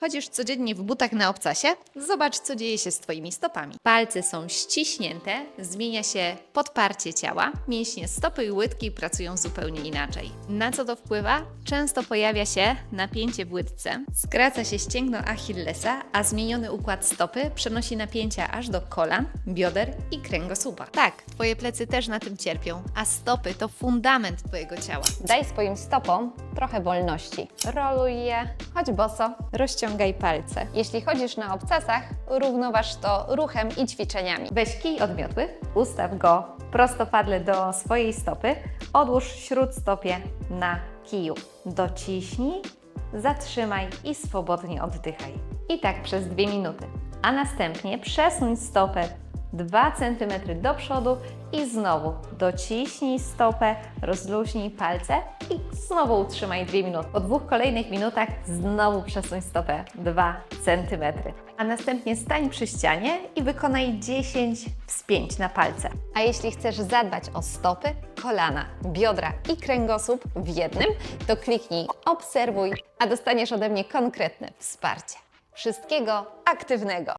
Chodzisz codziennie w butach na obcasie? Zobacz, co dzieje się z Twoimi stopami. Palce są ściśnięte, zmienia się podparcie ciała, mięśnie stopy i łydki pracują zupełnie inaczej. Na co to wpływa? Często pojawia się napięcie w łydce, skraca się ścięgno Achillesa, a zmieniony układ stopy przenosi napięcia aż do kolan, bioder i kręgosłupa. Tak, Twoje plecy też na tym cierpią, a stopy to fundament Twojego ciała. Daj swoim stopom trochę wolności. Roluj je, chodź boso. Palce. Jeśli chodzisz na obcasach, równoważ to ruchem i ćwiczeniami. Weź kij odmiotły, ustaw go prostopadle do swojej stopy, odłóż śródstopie na kiju. Dociśnij, zatrzymaj i swobodnie oddychaj. I tak przez dwie minuty. A następnie przesuń stopę 2 cm do przodu i znowu dociśnij stopę, rozluźnij palce i znowu utrzymaj 2 minuty. Po dwóch kolejnych minutach znowu przesuń stopę 2 cm. A następnie stań przy ścianie i wykonaj 10 wspięć na palce. A jeśli chcesz zadbać o stopy, kolana, biodra i kręgosłup w jednym, to kliknij obserwuj, a dostaniesz ode mnie konkretne wsparcie. Wszystkiego aktywnego!